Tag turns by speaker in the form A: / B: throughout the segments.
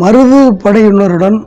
A: மருது படையினருடன்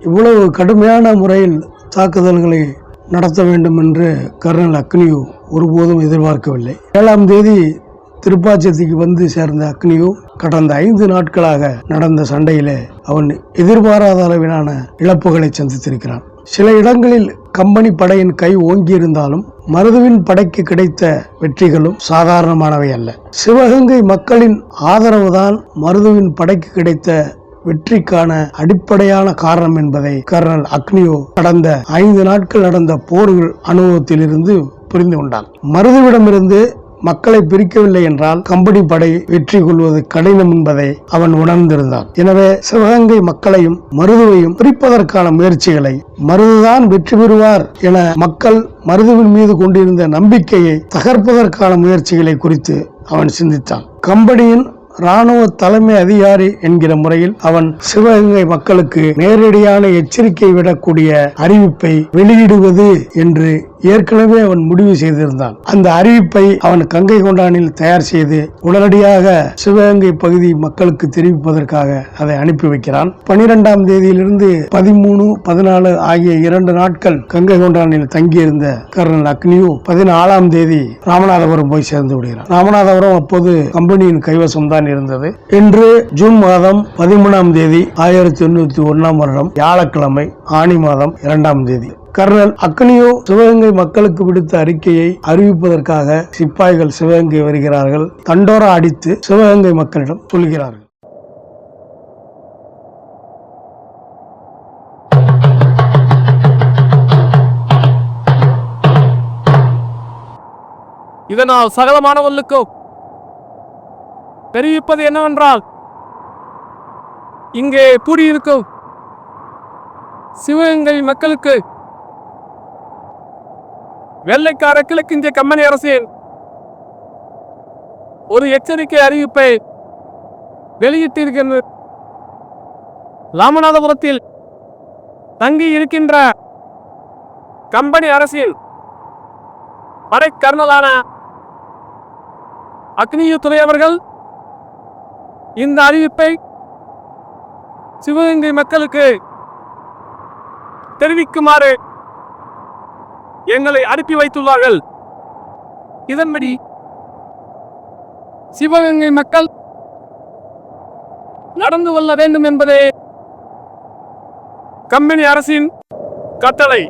A: இவ்வளவு கடுமையான முறையில் தாக்குதல்களை நடத்த வேண்டும் என்று கர்னல் அக்னியு ஒருபோதும் எதிர்பார்க்கவில்லை. ஏழாம் தேதி திருப்பாச்சத்திக்கு வந்து சேர்ந்த அக்னியு கடந்த ஐந்து நாட்களாக நடந்த சண்டையிலே அவன் எதிர்பாராத அளவிலான இழப்புகளை சந்தித்திருக்கிறான். சில இடங்களில் கம்பெனி படையின் கை ஓங்கியிருந்தாலும் மருதுவின் படைக்கு கிடைத்த வெற்றிகளும் சாதாரணமானவை அல்ல. சிவகங்கை மக்களின் ஆதரவுதான் மருதுவின் படைக்கு கிடைத்த வெற்றிக்கான அடிப்படையான காரணம் என்பதை கர்னல் அக்னியோ கடந்த ஐந்து நாட்கள் நடந்த போர்கள் அனுபவத்திலிருந்து புரிந்து கொண்டான். மருதுவிடமிருந்து மக்களை பிரிக்கவில்லை என்றால் கம்பெனி படை வெற்றி கொள்வது கடினம் என்பதை அவன் உணர்ந்திருந்தான். எனவே சிவகங்கை மக்களையும் மருதுவையும் பிரிப்பதற்கான முயற்சிகளை மருதுதான் வெற்றி பெறுவார் என மக்கள் மருதுவின் மீது கொண்டிருந்த நம்பிக்கையை தகர்ப்பதற்கான முயற்சிகளை குறித்து அவன் சிந்தித்தான். கம்பெனியின் இராணுவ தலைமை அதிகாரி என்கிற முறையில் அவன் சிவகங்கை மக்களுக்கு நேரடியான எச்சரிக்கை விடக்கூடிய அறிவிப்பை வெளியிடுவது என்று ஏற்கனவே அவன் முடிவு செய்திருந்தான். அந்த அறிவிப்பை அவன் கங்கை கொண்டானில் தயார் செய்து உடனடியாக சிவகங்கை பகுதி மக்களுக்கு தெரிவிப்பதற்காக அதை அனுப்பி வைக்கிறான். பனிரெண்டாம் தேதியிலிருந்து பதிமூணு பதினாலு ஆகிய இரண்டு நாட்கள் கங்கை கொண்டானில் தங்கியிருந்த கர்னல் அக்னியு பதினாலாம் தேதி ராமநாதபுரம் போய் சேர்ந்து விடுகிறான். ராமநாதபுரம் அப்போது கம்பெனியின் கைவசம் தான் இருந்தது. இன்று ஜூன் மாதம் பதிமூணாம் தேதி ஆயிரத்தி எண்ணூத்தி ஒன்னாம் வருடம் வியாழக்கிழமை ஆணி மாதம் இரண்டாம் தேதி. கர்னல் அக்னியோ சிவகங்கை மக்களுக்கு விடுத்த அறிக்கையை அறிவிப்பதற்காக சிப்பாய்கள் சிவகங்கை வருகிறார்கள். தண்டோரா அடித்து சிவகங்கை மக்களிடம் சொல்கிறார்கள்.
B: இதனால் சகல மாணவர்களுக்கு தெரிவிப்பது என்னவென்றால் இங்கே கூடியிருக்கும் சிவகங்கை மக்களுக்கு வெள்ளைக்கார கிழக்கிந்திய கம்பெனி அரசின் ஒரு எச்சரிக்கை அறிவிப்பை வெளியிட்டிருக்கிறது ராமநாதபுரத்தில் தங்கி இருக்கின்ற கம்பெனி அரசின் படை கர்னலான அக்னியு துறை அவர்கள் இந்த அறிவிப்பை சிவகங்கை மக்களுக்கு தெரிவிக்குமாறு எங்களை அனுப்பி வைத்துள்ளார்கள். இதன்படி சிவகங்கை மக்கள் நடந்து கொள்ள வேண்டும் என்பதே கம்பெனி அரசின் கட்டளை.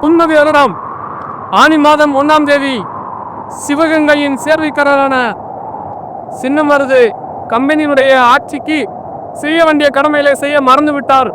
B: புன்னகை வருடம் ஆனி மாதம் ஒன்றாம் தேதி சிவகங்கையின் சேர்வைக்காரரான சின்னமருது கம்பெனியினுடைய ஆட்சிக்கு செய்ய வேண்டிய கடமைகளை செய்ய மறந்துவிட்டார்.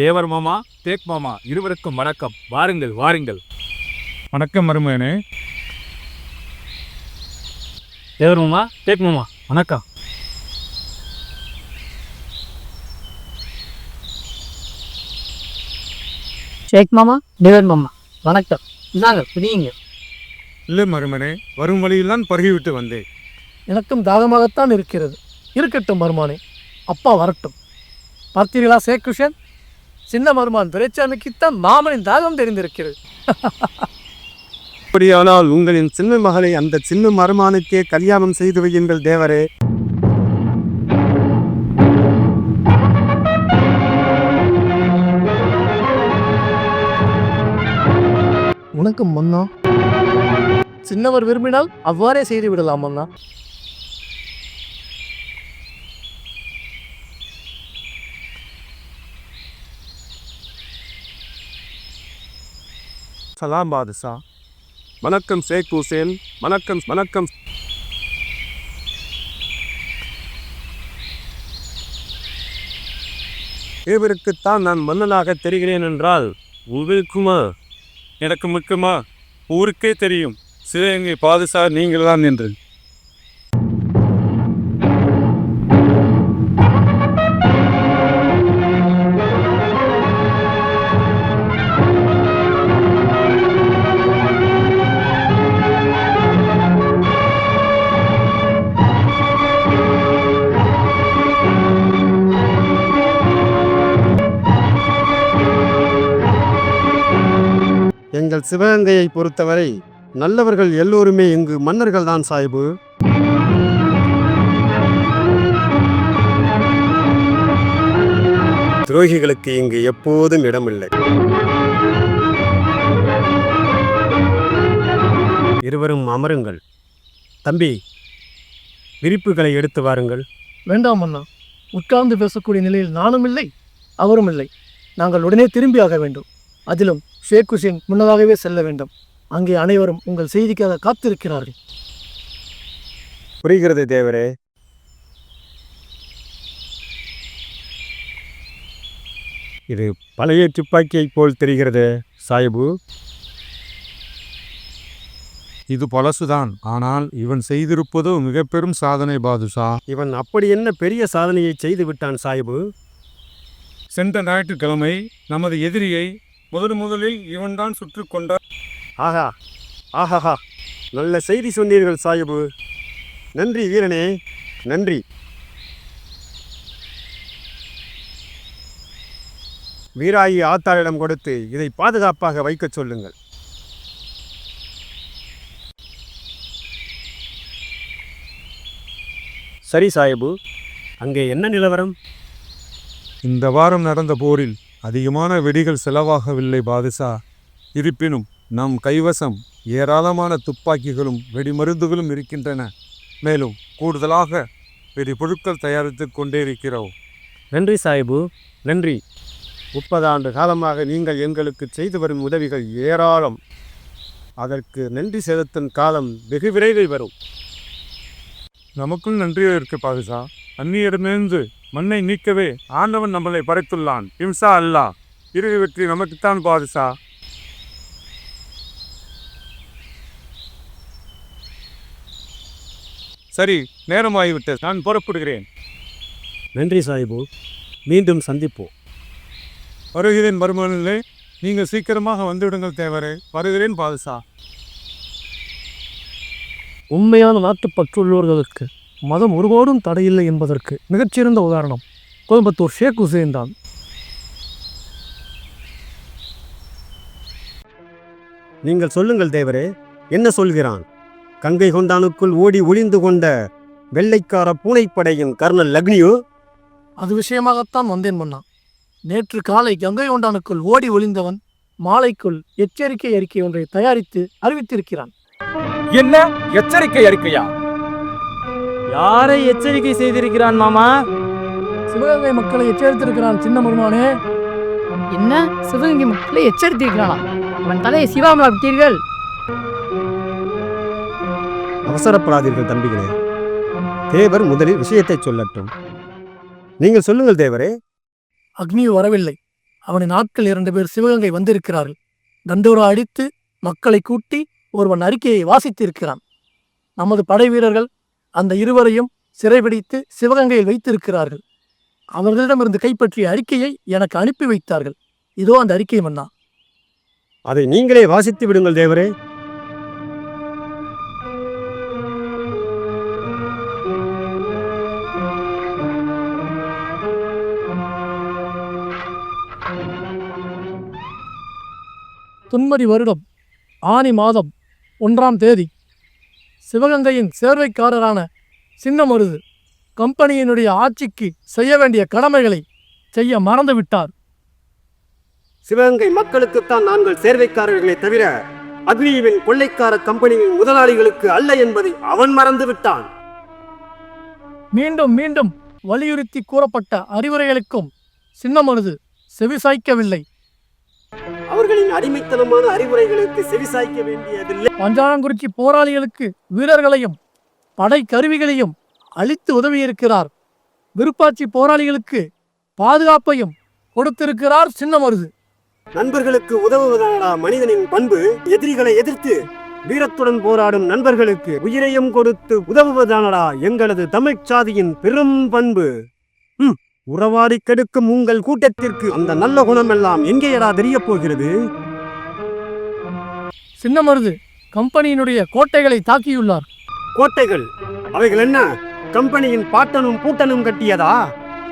C: தேவர் மாமா தேக் மாமா இருவருக்கும் வணக்கம். வாருங்கள் வாருங்கள். வணக்கம் மருமகனே. தேவர் மாமா தேக் மாமா வணக்கம்.
D: ஷேக் மாமா தேவர் மாமா வணக்கம். இந்தாங்க புரியுங்க
C: இல்லை மருமனே வரும் வழியில்தான் பருகிவிட்டு வந்தேன்.
E: எனக்கும் தாகமாகத்தான் இருக்கிறது. இருக்கட்டும் மருமானே அப்பா வரட்டும். பார்த்தீர்களா சேக்குஷன் சின்ன மருமான் துரைச்சாமிக்குத்தான் மாமனின் தாகம் தெரிந்திருக்கிறது.
F: அப்படியானால் உங்களின் சின்ன மகளை அந்த சின்ன மருமானுக்கே கல்யாணம் செய்து வையுங்கள் தேவரே.
E: உனக்கு மன்னா? சின்னவர் விரும்பினால் அவ்வாறே செய்து விடலாம் மன்னா.
F: சலாம் பாதுஷா. வணக்கம் ஷேக் ஹுசேன். வணக்கம் வணக்கம். இவருக்குத்தான் நான் மன்னனாக தெரிகிறேன் என்றால் உங்களுக்குமா
C: எனக்கு முக்கியமா ஊருக்கே தெரியும். சிவகங்கை பாதுஷா நீங்கள் தான் என்று.
F: எங்கள் சிவகங்கையை பொறுத்தவரை நல்லவர்கள் எல்லோருமே இங்கு மன்னர்கள் தான் சாய்பு துரோகிகளுக்கு இங்கு எப்போதும் இடமில்லை. இருவரும் அமருங்கள். தம்பி விரிப்புகளை எடுத்து வாருங்கள்.
E: வேண்டாம் மன்னா உட்கார்ந்து பேசக்கூடிய நிலையில் நானும் இல்லை அவரும் இல்லை. நாங்கள் உடனே திரும்பி ஆக வேண்டும். அதிலும் ஷேக் ஹுசேன் முன்னதாகவே செல்ல வேண்டும். அங்கே அனைவரும் உங்கள் செய்திக்காக காத்திருக்கிறார்கள்.
F: புரிகிறது தேவரே. இது பழைய துப்பாக்கியைப் போல் தெரிகிறது சாயிபு.
C: இது பழசுதான் ஆனால் இவன் செய்திருப்பதோ மிக பெரும் சாதனை பாதுஷா.
F: இவன் அப்படி என்ன பெரிய சாதனையை செய்து விட்டான் சாயிபு?
C: சென்ற ஞாயிற்றுக்கிழமை நமது எதிரியை முதன் முதலில் இவன்தான் சுற்றி கொண்டார்
F: ஆஹா ஆஹாஹா. நல்ல செய்தி சொன்னீர்கள் சாயிபு. நன்றி வீரனே நன்றி. வீராயி ஆத்தாரிடம் கொடுத்து இதை பாதுகாப்பாக வைக்கச் சொல்லுங்கள். சரி சாயிபு அங்கே என்ன நிலவரம்?
C: இந்த வாரம் நடந்த போரில் அதிகமான வெடிகள் செலவாகவில்லை பாதுஷா. இருப்பினும் நம் கைவசம் ஏராளமான துப்பாக்கிகளும் வெடிமருந்துகளும் இருக்கின்றன. மேலும் கூடுதலாக வெடிபொருட்கள் தயாரித்துக் கொண்டே இருக்கிறோம்
F: நன்றி சாயிபு நன்றி. முப்பது ஆண்டு காலமாக நீங்கள் எங்களுக்கு செய்து வரும் உதவிகள் ஏராளம். அதற்கு நன்றி செலுத்தும் காலம் வெகு விரைவில் வரும்.
C: நமக்கும் நன்றியோ இருக்கு பாதுஷா. அந்நியரிடமிருந்து மண்ணை நீக்கவே ஆண்டவன் நம்மளை படைத்துள்ளான். இம்சா அல்லா. இறுதி வெற்றி நமக்குத்தான் பாதுஷா. சரி நேரமாகிவிட்டது. நான் புறப்படுகிறேன்.
F: நன்றி சாயிபு மீண்டும் சந்திப்போம்.
C: வருகிறேன் மருமகனிலே நீங்கள் சீக்கிரமாக வந்துவிடுங்கள் தேவரே. வருகிறேன் பாதுஷா.
E: உண்மையான நாட்டுப்பற்றுள்ளவர்களுக்கு மதம் ஒருபோதும் தடையில்லை என்பதற்கு மிகச்சிறந்த உதாரணம் கோயம்புத்தூர் ஷேக் ஹுசேன் தான்.
F: நீங்கள் சொல்லுங்கள் தேவரே என்ன சொல்கிறான்? கங்கை கொண்டானுக்குள் ஓடி ஒளிந்து கொண்ட வெள்ளைக்கார பூனைப்படையின் கர்னல் லக்னியோ?
E: அது விஷயமாகத்தான் வந்தேன் மன்னா. நேற்று காலை கங்கை கொண்டானுக்குள் ஓடி ஒளிந்தவன் மாலைக்குள் எச்சரிக்கை அறிக்கை ஒன்றை தயாரித்து அறிவித்திருக்கிறான்.
C: என்ன? எச்சரிக்கை அறிக்கையா?
D: யாரை எச்சரிக்கை செய்திருக்கிறான் மாமா?
E: சிவகங்கை மக்களை எச்சரித்திருக்கிறான் சின்ன மருமானே
G: என்ன? சிவகங்கை மக்களை எச்சரித்திருக்கிறானா? அவன் தலையை சிவாமலா விட்டீர்கள்.
F: அவசரப்படாதீர்கள் தம்பிகளே. தேவர் முதலில் விஷயத்தை சொல்லட்டும். நீங்கள் சொல்லுங்கள் தேவரே.
E: அக்னி வரவில்லை. அவனின் ஆட்கள் இரண்டு பேர் சிவகங்கை வந்திருக்கிறார்கள். தண்டோரா அடித்து மக்களை கூட்டி ஒருவன் அறிக்கையை வாசித்திருக்கிறான். நமது படை வீரர்கள் அந்த இருவரையும் சிறைபிடித்து சிவகங்கையில் வைத்திருக்கிறார்கள். அவர்களிடமிருந்து கைப்பற்றிய அறிக்கையை எனக்கு அனுப்பி வைத்தார்கள். இதோ அந்த அறிக்கை மன்னா.
F: அதை நீங்களே வாசித்து விடுங்கள் தேவரே.
E: துன்மதி வருடம் ஆனி மாதம் ஒன்றாம் தேதி. சிவகங்கையின் சேர்வைக்காரரான சின்னமருது கம்பெனியினுடைய ஆட்சிக்கு செய்ய வேண்டிய கடமைகளை செய்ய மறந்துவிட்டார்.
F: சிவகங்கை மக்களுக்குத்தான் நாங்கள் சேர்வைக்காரர்களே தவிர அக்னியுவின் கொள்ளைக்கார கம்பெனியின் முதலாளிகளுக்கு அல்ல என்பதை அவன் மறந்து விட்டான்
E: மீண்டும் மீண்டும் வலியுறுத்தி கூறப்பட்ட அறிவுரைகளுக்கும் சின்னமருது செவிசாய்க்கவில்லை.
F: அவர்களின் அடிமைத்தனமான அறிவுரைகளுக்கு செவிசாய்க்க வேண்டியதில்லை.
E: பஞ்சாலங்குறிச்சி போராளிகளுக்கு வீரர்களையும் படை கருவிகளையும் அளித்து உதவியிருக்கிறார். விருப்பாச்சி போராளிகளுக்கு பாதுகாப்பையும் கொடுத்திருக்கிறார் சின்னமருது.
F: நண்பர்களுக்கு உதவுவதானா மனிதனின் பண்பு எதிரிகளை எதிர்த்து வீரத்துடன் போராடும் நண்பர்களுக்கு உயிரையும் கொடுத்து உதவுவதானடா எங்களது தமிழ்ச் சாதியின் பெரும் பண்பு. ம், உறவாடி கெடுக்கும் உங்கள் கூட்டத்திற்கு அந்த நல்ல குணமெல்லாம் எங்கேயடா தெரியப் போகிறது?
E: சின்னமருது கம்பெனியினுடைய கோட்டைகளை தாக்கியுள்ளார்.
F: கோட்டைகள் அவைகள் என்ன? கம்பெனியின் பாட்டனும் பூட்டனும் கட்டியதா?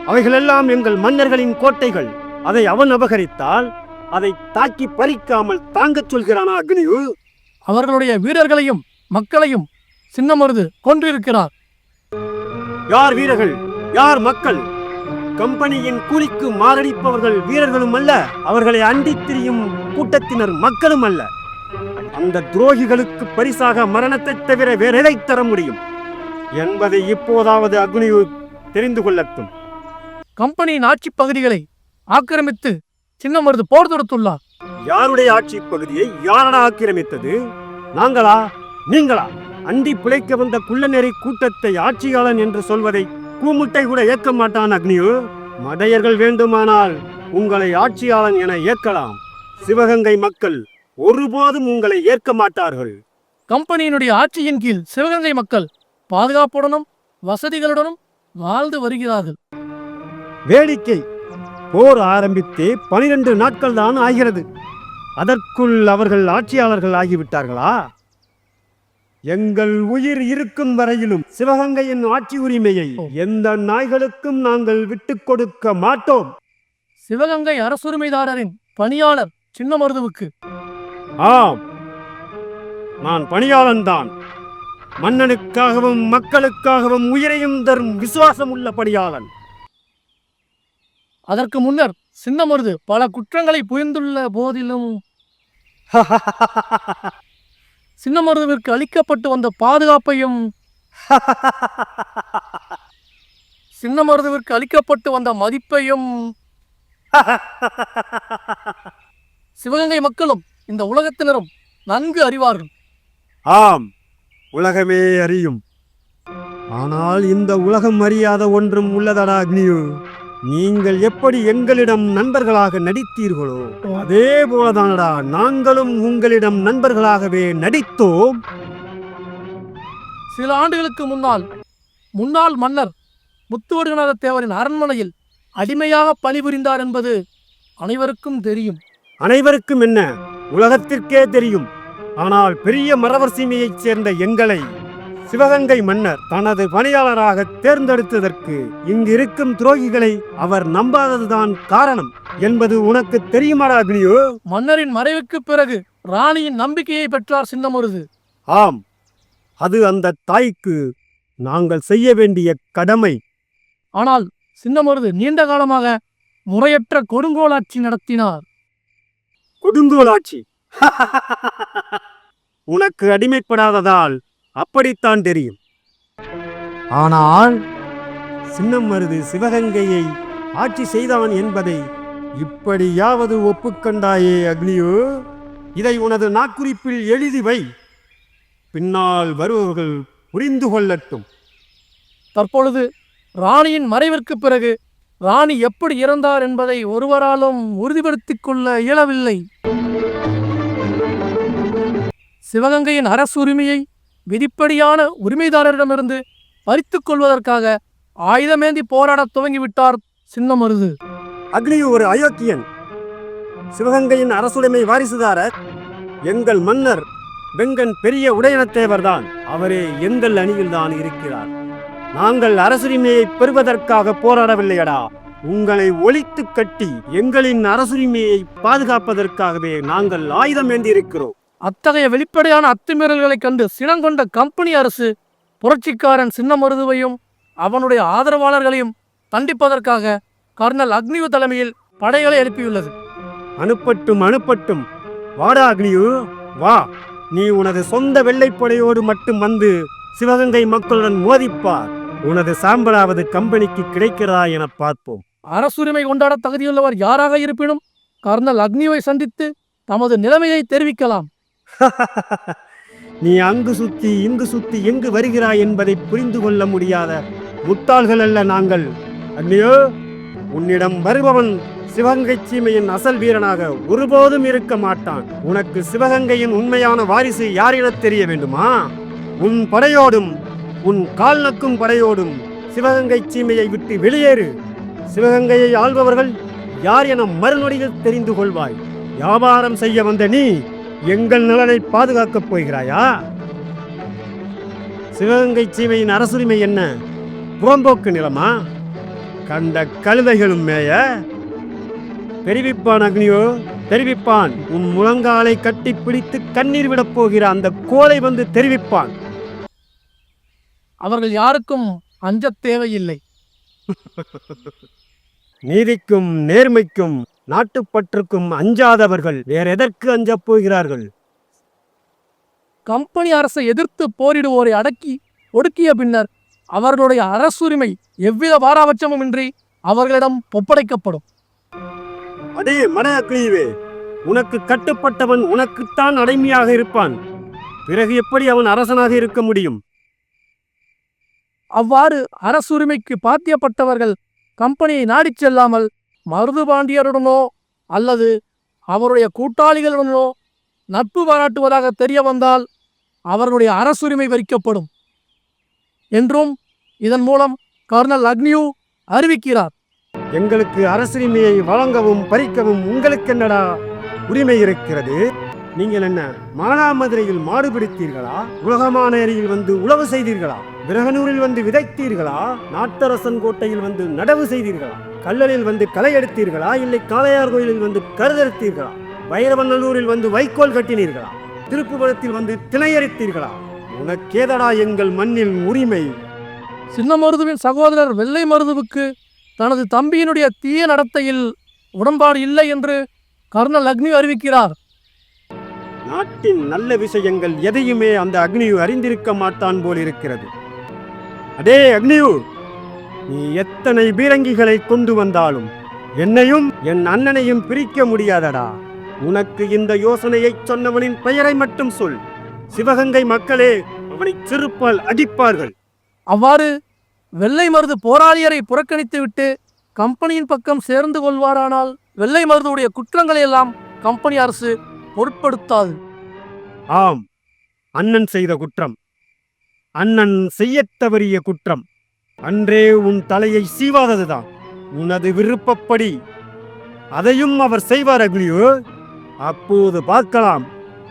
F: அவைகளெல்லாம் எங்கள் மன்னர்களின் கோட்டைகள். அதை அவன் அபகரித்தால் அதை தாக்கி பறிக்காமல் தாங்கச் சொல்கிறானா அக்னியு?
E: அவர்களுடைய வீரர்களையும் மக்களையும் சின்னமருது கொன்றிருக்கிறார்.
F: யார் வீரர்கள்? யார் மக்கள்? கம்பெனியின் கூலிக்கு மாரடிப்பவர்கள் வீரர்களும் அல்ல அவர்களை அண்டித் திரியும் கூட்டத்தினர் மக்களும் அல்ல. அந்த துரோகிகளுக்கு பரிசாக மரணத்தைத் தவிர வேற எதை தர முடியும்? என்பதை இப்போதாவது அக்னியு தெரிந்து கொள்ளட்டும்.
E: கம்பெனியின் ஆட்சி பகுதிகளை ஆக்கிரமித்து சின்னமருது போர் தொடுத்துள்ளார்.
F: யாருடைய ஆட்சி பகுதியை யாரடா ஆக்கிரமித்தது? நாங்களா? நீங்களா? அண்டி பிழைக்க வந்த குள்ளநெறி கூட்டத்தை ஆட்சியாளன் என்று சொல்வதை கூமுட்டை கூட ஏற்க மாட்டான் அக்னியு. மடையர்கள் வேண்டுமானால் உங்களை ஆட்சியாளன் என ஏற்கலாம். சிவகங்கை மக்கள் ஒருபோதும் உங்களை ஏற்க மாட்டார்கள்.
E: கம்பெனியினுடைய ஆட்சியின் கீழ் சிவகங்கை மக்கள் பாதுகாப்புடனும் வசதிகளுடனும் வாழ்ந்து வருகிறார்கள்.
F: வேடிக்கை. போர் ஆரம்பித்தே பனிரெண்டு நாட்கள் தான் ஆகிறது. அதற்குள் அவர்கள் ஆட்சியாளர்கள் ஆகிவிட்டார்களா? எங்கள் உயிர் இருக்கும் வரையிலும் சிவகங்கையின் ஆட்சி உரிமையை எந்த நாய்களுக்கும் நாங்கள் விட்டுக் கொடுக்க மாட்டோம்.
E: சிவகங்கை அரசுரிமைதாரரின் பணியாளர் சின்னமருதுவுக்கு.
F: ஆம். நான் பணியாளன்தான். மன்னனுக்காகவும் மக்களுக்காகவும் உயிரையும் தரும் விசுவாசம் உள்ள பணியாளன்.
E: அதற்கு முன்னர் சின்னமருது பல குற்றங்களை புரிந்துள்ள போதிலும் சின்னமருதவிற்கு அளிக்கப்பட்டு வந்த பாதுகாப்பையும் சின்னமருதவிற்கு அளிக்கப்பட்டு வந்த மதிப்பையும் சிவகங்கை மக்களும் இந்த உலகத்தினரும் நன்கு அறிவார்கள்.
F: ஆம் உலகமே அறியும். ஆனால் இந்த உலகம் அறியாத ஒன்றும் உள்ளதடா அக்னியு. நீங்கள் எப்படி எங்களிடம் நண்பர்களாக நடித்தீர்களோ அதே போலதானடா நாங்களும் உங்களிடம் நண்பர்களாகவே நடித்தோம்.
E: சில ஆண்டுகளுக்கு முன்னால் முன்னாள் மன்னர் முத்துவடுகநாத தேவரின் அரண்மனையில் அடிமையாக பணிபுரிந்தார் என்பது அனைவருக்கும் தெரியும்.
F: அனைவருக்கும் என்ன? உலகத்திற்கே தெரியும். ஆனால் பெரிய மறவர் சீமையைச் சேர்ந்த எங்களை சிவகங்கை மன்னர் தனது பணியாளராக தேர்ந்தெடுத்ததற்கு இங்கு இருக்கும் துரோகிகளை அவர் நம்பாததுதான் காரணம் என்பது உனக்கு தெரியுமாடா அக்னியோ
E: மன்னரின் மறைவுக்குப் பிறகு ராணியின் நம்பிக்கையை பெற்றார் சின்னமருது.
F: ஆம் அது அந்த தாய்க்கு நாங்கள் செய்ய வேண்டிய கடமை.
E: ஆனால் சின்னமருது நீண்ட காலமாக முறையற்ற கொடுங்கோலாட்சி நடத்தினார்.
F: கொடுங்கோலாட்சி? உனக்கு அடிமைப்படாததால் அப்படித்தான் தெரியும். ஆனால் சின்னமருது சிவகங்கையை ஆட்சி செய்தான் என்பதை இப்படியாவது ஒப்புக்கண்டாயே அக்னியோ? இதை உனது நாக்குறிப்பில் எழுதி வை. பின்னால் வருபவர்கள் புரிந்து கொள்ளட்டும்.
E: தற்பொழுது ராணியின் மறைவிற்குப் பிறகு ராணி எப்படி இறந்தார் என்பதை ஒருவராலும் உறுதிப்படுத்திக் கொள்ள இயலவில்லை. சிவகங்கையின் அரசுரிமையை விதிப்படியான உரிமைதாரரிடமிருந்து பறித்து கொள்வதற்காக ஆயுதமேந்தி போராடத் துவங்கிவிட்டார் சின்னமருது.
F: அக்னி ஒரு அயோக்கியன். சிவகங்கையின் அரசுடைமை வாரிசுதாரர். எங்கள் மன்னர் வெங்கன் பெரிய உடையனத்தேவர்தான் அவரே எங்கள் அணியில் தான் இருக்கிறார். நாங்கள் அரசுரிமையை பெறுவதற்காக போராடவில்லையடா. உங்களை ஒழித்து கட்டி எங்களின் அரசுரிமையை பாதுகாப்பதற்காகவே நாங்கள் ஆயுதம் ஏந்தியிருக்கிறோம்
E: அத்தகைய வெளிப்படையான அத்துமீறல்களைக் கண்டு சினங்கொண்ட கம்பெனி அரசு புரட்சிக்காரன் சின்னமருதுவையும் அவனுடைய ஆதரவாளர்களையும் தண்டிப்பதற்காக கர்னல் அக்னிவு தலைமையில் படைகளை எழுப்பியுள்ளது.
F: அனுப்பட்டும் அனுப்பட்டும். வாடா அக்னியு வா. நீ உனது சொந்த வெள்ளைப்படையோடு மட்டும் வந்து சிவகங்கை மக்களுடன் மோதிப்பார். உனது சாம்பலாவது கம்பெனிக்கு கிடைக்கிறதா என பார்ப்போம்.
E: அரசுரிமை கொண்டாட தகுதியுள்ளவர் யாராக இருப்பினும் கர்னல் அக்னிவை சந்தித்து தமது நிலைமையை தெரிவிக்கலாம்.
F: நீ அங்கு சுத்தி இங்கு சுத்தி எங்கு வருகிறாய் என்பதை புரிந்து கொள்ள முடியாத முட்டாள்கள் அல்ல நாங்கள். அன்னியோ உன்னிடம் வருபவன் சிவகங்கை சீமையின் அசல் வீரனாக ஒருபோதும் இருக்க மாட்டான். உனக்கு சிவகங்கையின் உண்மையான வாரிசு யார் எனத் தெரிய வேண்டுமா? உன் படையோடும் உன் கால் நக்கும் படையோடும் சிவகங்கை சீமையை விட்டு வெளியேறு. சிவகங்கையை ஆள்பவர்கள் யார் என மறுநொடியில் தெரிந்து கொள்வாய். வியாபாரம் செய்ய வந்த நீ எங்கள் நலனை பாதுகாக்கப் போகிறாயா? சிவகங்கை சீமையின் அரசுரிமை என்ன? புறம்போக்கு நிலமா? கண்ட கழுதைகளும் மேய? தெரிவிப்பான் அக்னியோ? தெரிவிப்பான். உன் முழங்காலை கட்டி பிடித்து கண்ணீர் விடப் போகிற அந்த கோலை வந்து தெரிவிப்பான்.
E: அவர்கள் யாருக்கும் அஞ்சத் தேவையில்லை.
F: நீதிக்கும் நேர்மைக்கும் நாட்டுப்பற்றுக்கும் அஞ்சாதவர்கள் வேற எதற்கு அஞ்சப் போகிறார்கள்?
E: கம்பெனி அரசை எதிர்த்து போரிடுவோரை அடக்கி ஒடுக்கிய பின்னர் அவர்களுடைய அரசுரிமை எவ்வித பாராபட்சமுமின்றி அவர்களிடம் ஒப்படைக்கப்படும்.
F: அதே மன அக்னியுவே உனக்கு கட்டுப்பட்டவன் உனக்குத்தான் அடிமையாக இருப்பான். பிறகு எப்படி அவன் அரசனாக இருக்க முடியும்?
E: அவ்வாறு அரசுரிமைக்கு பாத்தியப்பட்டவர்கள் கம்பெனியை நாடிச் செல்லாமல் மருது பாண்டியருடனோ அல்லது அவருடைய கூட்டாளிகளுடனோ நட்பு பாராட்டுவதாக தெரிய வந்தால் அவர்களுடைய அரசுரிமை பறிக்கப்படும் என்றும் இதன் மூலம் கர்னல் அக்னியூ அறிவிக்கிறார்.
F: எங்களுக்கு அரசுரிமையை வழங்கவும் பறிக்கவும் உங்களுக்கு என்னடா உரிமை இருக்கிறது? நீங்கள் என்ன மானாமதுரையில் மாடு பிடித்தீர்களா? உலகமானேரியில் வந்து உழவு செய்தீர்களா? விரகனூரில் வந்து விதைத்தீர்களா? நாட்டரசன் கோட்டையில் வந்து நடவு செய்தீர்களா? கல்லலில் வந்து களை எடுத்தீர்களா? இல்லை காளையார் கோயிலில் வந்து கருதெடுத்தீர்களா வைரவநல்லூரில் வந்து வைக்கோல் கட்டினீர்களா? திருப்புபுரத்தில் வந்து திணையரித்தீர்களா உனக்கேதடா எங்கள் மண்ணில் உரிமை?
E: சின்ன மருதுவின் சகோதரர் வெள்ளை மருதுவுக்கு தனது தம்பியினுடைய தீய நடத்தையில் உடன்பாடு இல்லை என்று கர்ணல் அக்னி அறிவிக்கிறார்.
F: நாட்டின் நல்ல விஷயங்கள் எதையுமே அந்த அக்னியு அறிந்திருக்க மாட்டான் போல் இருக்கிறது அக்னியு நீ எத்தனை பீரங்கிகளை கொண்டு வந்தாலும் என்னையும் என் அண்ணனையும் பிரிக்க முடியாதடா. உனக்கு இந்த யோசனையை சொன்னவனின் பெயரை மட்டும் சொல். சிவகங்கை மக்களே அவனை சிறுப்பால் அடிப்பார்கள்.
E: அவ்வாறு வெள்ளை மருது போராளியரை புறக்கணித்துவிட்டு கம்பெனியின் பக்கம் சேர்ந்து கொள்வாரானால் வெள்ளை மருதுடைய குற்றங்களை எல்லாம் கம்பெனி அரசு பொருட்படுத்தாது.
F: ஆம் அண்ணன் செய்த குற்றம். அண்ணன் செய்யத் தவறிய குற்றம். அன்றே உன் தலையை சீவாததுதான். உனது விருப்பப்படி. அதையும் அவர் செய்வார் அக்னியோ அப்போது பார்க்கலாம்.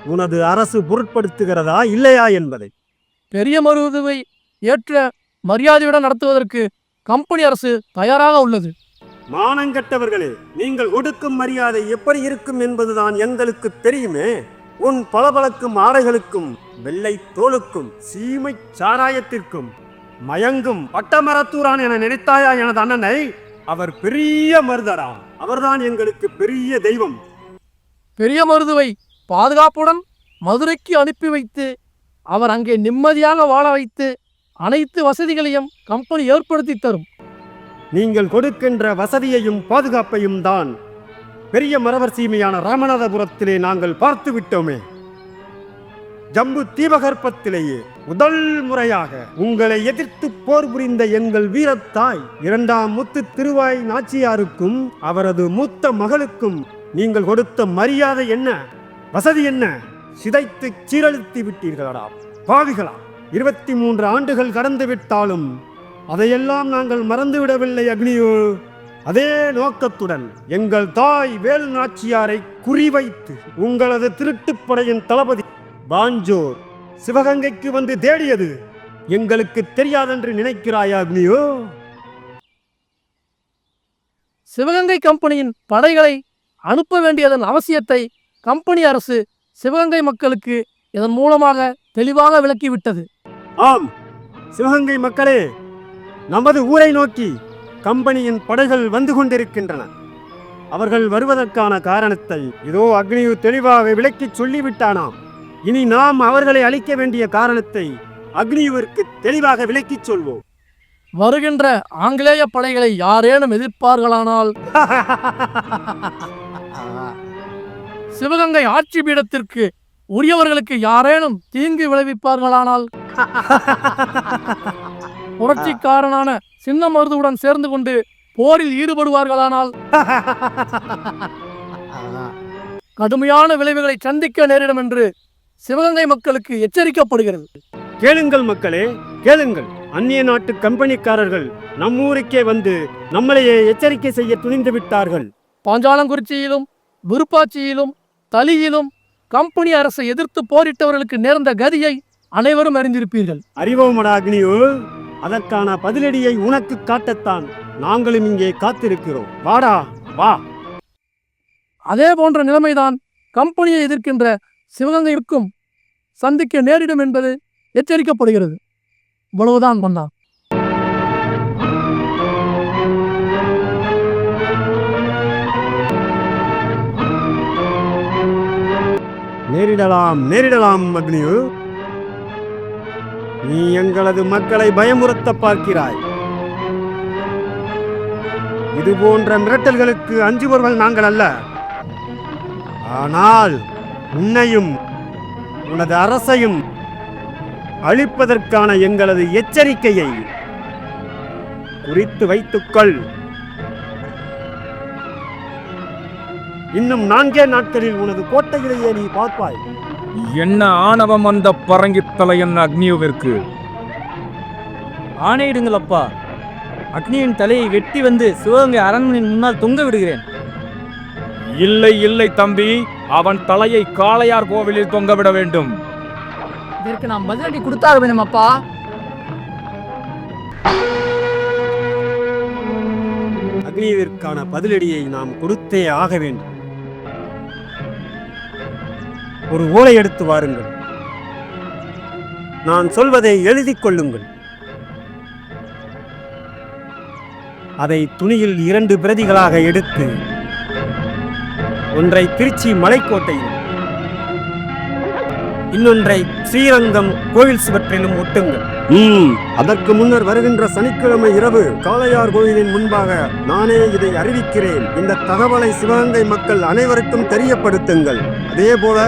F: உனது அரசு பொருட்படுத்துகிறதா இல்லையா என்பதை.
E: பெரிய மருதுவை ஏற்ற மரியாதையுடன் நடத்துவதற்கு கம்பெனி அரசு தயாராக உள்ளது.
F: மானங்கெட்டவர்களே நீங்கள் ஒடுக்கும் மரியாதை எப்படி இருக்கும் என்பதுதான் எங்களுக்கு தெரியுமே. உன் பளபளக்கும் ஆடைகளுக்கும் வெள்ளை தோலுக்கும் சீமை சாராயத்திற்கும் மயங்கும் பட்டமரத்தூரான் என நினைத்தாயா எனது அண்ணனை? அவர் பெரிய மருதரா அவர்தான் எங்களுக்கு பெரிய தெய்வம்.
E: பெரிய மருதுவை பாதுகாப்புடன் மதுரைக்கு அனுப்பி வைத்து அவர் அங்கே நிம்மதியாக வாழ வைத்து அனைத்து வசதிகளையும் கம்பெனி ஏற்படுத்தி தரும்.
F: நீங்கள் கொடுக்கின்ற வசதியையும் பாதுகாப்பையும் தான். பெரிய மரவர் சீமையான ராமநாதபுரத்திலே நாங்கள் பார்த்து விட்டோமே. ஜம்பு தீபகற்பத்திலேயே முதல் முறையாக உங்களை எதிர்த்து போர் புரிந்த எங்கள் வீரத்தாய் இரண்டாம் முத்து திருவாய் நாச்சியாருக்கும் அவரது மூத்த மகளுக்கும் நீங்கள் கொடுத்த மரியாதை என்ன? வசதி என்ன? சிதைத்து சீரழித்து விட்டீர்களா பாவிகளா. இருபத்தி மூன்று ஆண்டுகள் கடந்து விட்டாலும் அதையெல்லாம் நாங்கள் மறந்துவிடவில்லை அக்னியோ. அதே நோக்கத்துடன் எங்கள் தாய் வேலு நாச்சியாரை குறிவைத்து உங்களது திருட்டுப் படையின் தளபதி பாஞ்சோர் சிவகங்கைக்கு வந்து தேடியது எங்களுக்கு தெரியாதென்று நினைக்கிறாயா அக்னியோ?
E: சிவகங்கை கம்பெனியின் படைகளை அனுப்ப வேண்டியதன் அவசியத்தை கம்பெனி அரசு சிவகங்கை மக்களுக்கு இதன் மூலமாக தெளிவாக விளக்கிவிட்டது.
F: ஆம் சிவகங்கை மக்களே நமது ஊரை நோக்கி கம்பெனியின் படைகள் வந்து கொண்டிருக்கின்றன. அவர்கள் வருவதற்கான காரணத்தை இதோ அக்னியு தெளிவாக விளக்கிச் சொல்லிவிட்டானாம். இனி நாம் அவர்களை அழிக்க வேண்டிய காரணத்தை அக்னியுவிற்கு தெளிவாக விளக்கிச் சொல்வோம்.
E: வருகின்ற ஆங்கிலேய படைகளை யாரேனும் எதிர்ப்பார்களானால்? சிவகங்கை ஆட்சி பீடத்திற்கு உரியவர்களுக்கு யாரேனும் தீங்கு விளைவிப்பார்களானால்? புரட்சிக்காரனான சின்ன மருதுவுடன் சேர்ந்து கொண்டு போரில் ஈடுபடுவார்களானால்? கடுமையான விளைவுகளை சந்திக்க நேரிடும் என்று சிவகங்கை மக்களுக்கு எச்சரிக்கப்படுகிறது.
F: கேளுங்கள் மக்களே கேளுங்கள். அந்நிய நாட்டு கம்பெனிக்காரர்கள் நம் ஊருக்கே வந்து நம்மளையே எச்சரிக்கை செய்ய துணிந்து விட்டார்கள்.
E: பாஞ்சாலங்குறிச்சியிலும் விருப்பாச்சியிலும் தலியிலும் கம்பெனி அரசை எதிர்த்து போரிட்டவர்களுக்கு நேர்ந்த கதியை அனைவரும் அறிந்திருப்பீர்கள்.
F: அறிவோமடா அக்னியோ? அதற்கான பதிலடியை உனக்கு காட்டத்தான் நாங்களும் இங்கே காத்திருக்கிறோம். வாடா வா.
E: அதே போன்ற நிலைமைதான் கம்பெனியை எதிர்க்கின்ற சிவகங்கைக்கும் சந்திக்க நேரிடும் என்பது எச்சரிக்கப்படுகிறது. இவ்வளவுதான் பண்ணான்
F: நேரிடலாம் நேரிடலாம் அக்னியு. நீ எங்களது மக்களை பயமுறுத்த பார்க்கிறாய். இது போன்ற மிரட்டல்களுக்கு அஞ்சுபவர்கள் நாங்கள் அல்ல. ஆனால் உன்னையும் உனது அரசையும் அழிப்பதற்கான எங்களது எச்சரிக்கையை குறித்து வைத்துக்கொள். இன்னும் நான்கே நாட்களில் உனது கோட்டையிலேயே நீ பார்ப்பாய்.
H: என்ன ஆணவம் அந்த பரங்கித் தலையன் அக்னியுவிற்கு?
D: ஆணையிடுங்கள் அப்பா. அக்னியின் தலையை வெட்டி வந்து சிவகங்கை அரண்மனையின் முன்னால் தொங்க விடுகிறேன்.
H: இல்லை இல்லை தம்பி. அவன் தலையை காளையார் கோவிலில் தொங்கவிட வேண்டும்.
G: இதற்கு நாம் பதிலடி கொடுத்தாக வேணும் அப்பா.
F: அக்னியவிற்கான பதிலடியை நாம் கொடுத்தே ஆக வேண்டும். ஒரு ஓலை எடுத்து வாருங்கள். நான் சொல்வதை எழுதி கொள்ளுங்கள். அதை துணியில் இரண்டு பிரதிகளாக எடுத்து ஒன்றை திருச்சி மலைக்கோட்டையில் இன்னொன்றை ஸ்ரீரங்கம் கோவில் சுவற்றிலும் ஒட்டுங்கள். ம் அதற்கு முன்னர் வருகின்ற சனிக்கிழமை இரவு காளையார் கோயிலின் முன்பாக நானே இதை அறிவிக்கிறேன். இந்த தகவலை சிவகங்கை மக்கள் அனைவருக்கும் தெரியப்படுத்துங்கள். அதே போல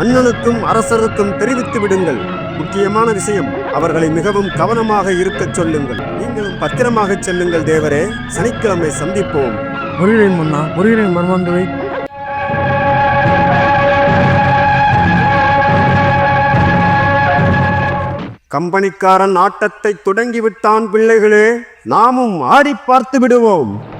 F: அண்ணனுக்கும் அரசருக்கும் தெரிவித்து விடுங்கள். முக்கியமான விஷயம் அவர்களை மிகவும் கவனமாக இருக்கச் சொல்லுங்கள். நீங்களும் பத்திரமாக செல்லுங்கள் தேவரே. சனிக்கிழமை சந்திப்போம்.
E: வருகிறேன் மன்னா வருகிறேன் மர்மாந்துவை
F: கம்பெனிக்காரன் ஆட்டத்தை தொடங்கிவிட்டான் பிள்ளைகளே. நாமும் ஆடி பார்த்து விடுவோம்.